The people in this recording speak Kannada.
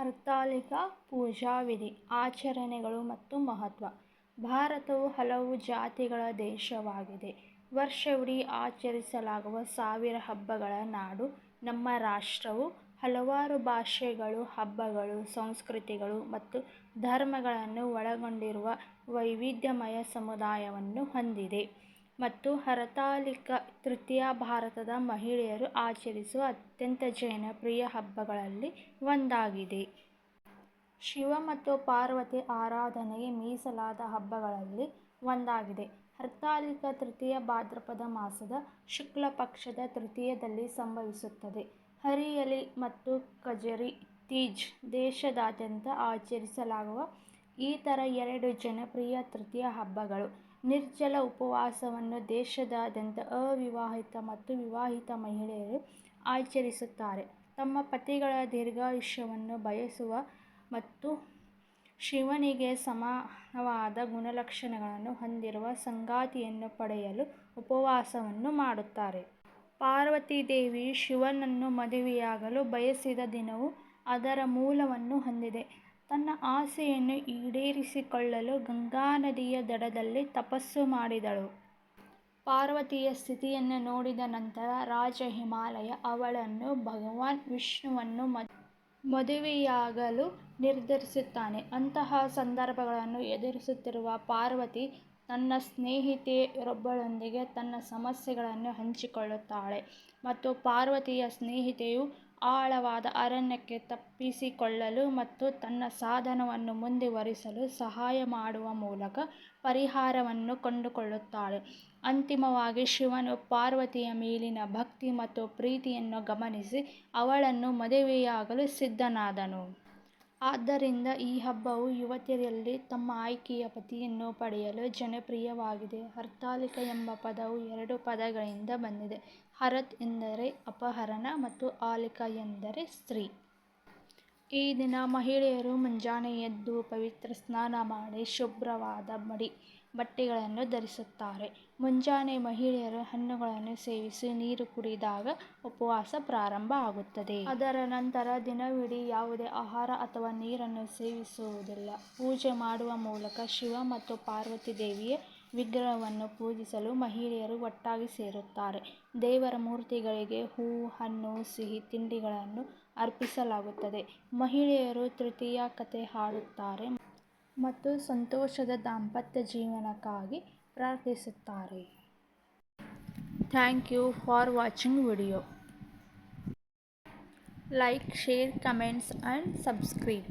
ಹರ್ತಾಲಿಕಾ ಪೂಜಾ ವಿಧಿ ಆಚರಣೆಗಳು ಮತ್ತು ಮಹತ್ವ. ಭಾರತವು ಹಲವು ಜಾತಿಗಳ ದೇಶವಾಗಿದೆ. ವರ್ಷವಿಡೀ ಆಚರಿಸಲಾಗುವ ಸಾವಿರ ಹಬ್ಬಗಳ ನಾಡು, ನಮ್ಮ ರಾಷ್ಟ್ರವು ಹಲವಾರು ಭಾಷೆಗಳು, ಹಬ್ಬಗಳು, ಸಂಸ್ಕೃತಿಗಳು ಮತ್ತು ಧರ್ಮಗಳನ್ನು ಒಳಗೊಂಡಿರುವ ವೈವಿಧ್ಯಮಯ ಸಮುದಾಯವನ್ನು ಹೊಂದಿದೆ. ಮತ್ತು ಹರತಾಲಿಕ ತೃತೀಯ ಭಾರತದ ಮಹಿಳೆಯರು ಆಚರಿಸುವ ಅತ್ಯಂತ ಜನಪ್ರಿಯ ಹಬ್ಬಗಳಲ್ಲಿ ಒಂದಾಗಿದೆ. ಶಿವ ಮತ್ತು ಪಾರ್ವತಿ ಆರಾಧನೆಗೆ ಮೀಸಲಾದ ಹಬ್ಬಗಳಲ್ಲಿ ಒಂದಾಗಿದೆ. ಹರ್ತಾಲಿಕ ತೃತೀಯ ಭಾದ್ರಪದ ಮಾಸದ ಶುಕ್ಲ ಪಕ್ಷದ ತೃತೀಯದಲ್ಲಿ ಸಂಭವಿಸುತ್ತದೆ. ಹರಿಯಲಿ ಮತ್ತು ಕಜರಿ ತೀಜ್ ದೇಶದಾದ್ಯಂತ ಆಚರಿಸಲಾಗುವ ಈ ಥರ ಎರಡು ಜನಪ್ರಿಯ ತೃತೀಯ ಹಬ್ಬಗಳು. ನಿರ್ಜಲ ಉಪವಾಸವನ್ನು ದೇಶದಾದ್ಯಂತ ಅವಿವಾಹಿತ ಮತ್ತು ವಿವಾಹಿತ ಮಹಿಳೆಯರು ಆಚರಿಸುತ್ತಾರೆ ತಮ್ಮ ಪತಿಗಳ ದೀರ್ಘಾಯುಷ್ಯವನ್ನು ಬಯಸುವ ಮತ್ತು ಶಿವನಿಗೆ ಸಮಾನವಾದ ಗುಣಲಕ್ಷಣಗಳನ್ನು ಹೊಂದಿರುವ ಸಂಗಾತಿಯನ್ನು ಪಡೆಯಲು ಉಪವಾಸವನ್ನು ಮಾಡುತ್ತಾರೆ. ಪಾರ್ವತಿ ದೇವಿ ಶಿವನನ್ನು ಮದುವೆಯಾಗಲು ಬಯಸಿದ ದಿನವು ಅದರ ಮೂಲವನ್ನು ಹೊಂದಿದೆ. ತನ್ನ ಆಸೆಯನ್ನು ಈಡೇರಿಸಿಕೊಳ್ಳಲು ಗಂಗಾ ನದಿಯ ದಡದಲ್ಲಿ ತಪಸ್ಸು ಮಾಡಿದಳು. ಪಾರ್ವತಿಯ ಸ್ಥಿತಿಯನ್ನು ನೋಡಿದ ನಂತರ ರಾಜ ಹಿಮಾಲಯ ಅವಳನ್ನು ಭಗವಾನ್ ವಿಷ್ಣುವನ್ನು ಮದುವೆಯಾಗಲು ನಿರ್ಧರಿಸುತ್ತಾನೆ. ಅಂತಹ ಸಂದರ್ಭಗಳನ್ನು ಎದುರಿಸುತ್ತಿರುವ ಪಾರ್ವತಿ ತನ್ನ ಸ್ನೇಹಿತೆಯೊಬ್ಬಳೊಂದಿಗೆ ತನ್ನ ಸಮಸ್ಯೆಗಳನ್ನು ಹಂಚಿಕೊಳ್ಳುತ್ತಾಳೆ ಮತ್ತು ಪಾರ್ವತಿಯ ಸ್ನೇಹಿತೆಯು ಆಳವಾದ ಅರಣ್ಯಕ್ಕೆ ತಪ್ಪಿಸಿಕೊಳ್ಳಲು ಮತ್ತು ತನ್ನ ಸಾಧನವನ್ನು ಮುಂದುವರಿಸಲು ಸಹಾಯ ಮಾಡುವ ಮೂಲಕ ಪರಿಹಾರವನ್ನು ಕಂಡುಕೊಳ್ಳುತ್ತಾಳೆ. ಅಂತಿಮವಾಗಿ ಶಿವನು ಪಾರ್ವತಿಯ ಮೇಲಿನ ಭಕ್ತಿ ಮತ್ತು ಪ್ರೀತಿಯನ್ನು ಗಮನಿಸಿ ಅವಳನ್ನು ಮದುವೆಯಾಗಲು ಸಿದ್ಧನಾದನು. ಆದ್ದರಿಂದ ಈ ಹಬ್ಬವು ಯುವತಿಯರಲ್ಲಿ ತಮ್ಮ ಆಯ್ಕೆಯ ಪತಿಯನ್ನು ಪಡೆಯಲು ಜನಪ್ರಿಯವಾಗಿದೆ. ಹರ್ತಾಲಿಕ ಎಂಬ ಪದವು ಎರಡು ಪದಗಳಿಂದ ಬಂದಿದೆ ಹರತ್ ಎಂದರೆ ಅಪಹರಣ ಮತ್ತು ಆಲಿಕ ಎಂದರೆ ಸ್ತ್ರೀ. ಈ ದಿನ ಮಹಿಳೆಯರು ಮುಂಜಾನೆ ಎದ್ದು ಪವಿತ್ರ ಸ್ನಾನ ಮಾಡಿ ಶುಭ್ರವಾದ ಮಡಿ ಬಟ್ಟೆಗಳನ್ನು ಧರಿಸುತ್ತಾರೆ. ಮುಂಜಾನೆ ಮಹಿಳೆಯರು ಹಣ್ಣುಗಳನ್ನು ಸೇವಿಸಿ ನೀರು ಕುಡಿದಾಗ ಉಪವಾಸ ಪ್ರಾರಂಭ ಆಗುತ್ತದೆ. ಅದರ ನಂತರ ದಿನವಿಡೀ ಯಾವುದೇ ಆಹಾರ ಅಥವಾ ನೀರನ್ನು ಸೇವಿಸುವುದಿಲ್ಲ. ಪೂಜೆ ಮಾಡುವ ಮೂಲಕ ಶಿವ ಮತ್ತು ಪಾರ್ವತಿ ದೇವಿಯ ವಿಗ್ರಹವನ್ನು ಪೂಜಿಸಲು ಮಹಿಳೆಯರು ಒಟ್ಟಾಗಿ ಸೇರುತ್ತಾರೆ. ದೇವರ ಮೂರ್ತಿಗಳಿಗೆ ಹೂ ಹಣ್ಣು, ಸಿಹಿ, ತಿಂಡಿಗಳನ್ನು ಅರ್ಪಿಸಲಾಗುತ್ತದೆ. ಮಹಿಳೆಯರು ತೃತೀಯ ಕಥೆ ಹಾಡುತ್ತಾರೆ ಮತ್ತು ಸಂತೋಷದ ದಾಂಪತ್ಯ ಜೀವನಕ್ಕಾಗಿ ಪ್ರಾರ್ಥಿಸುತ್ತಾರೆ. Thank you for watching video. Like, share, comments and subscribe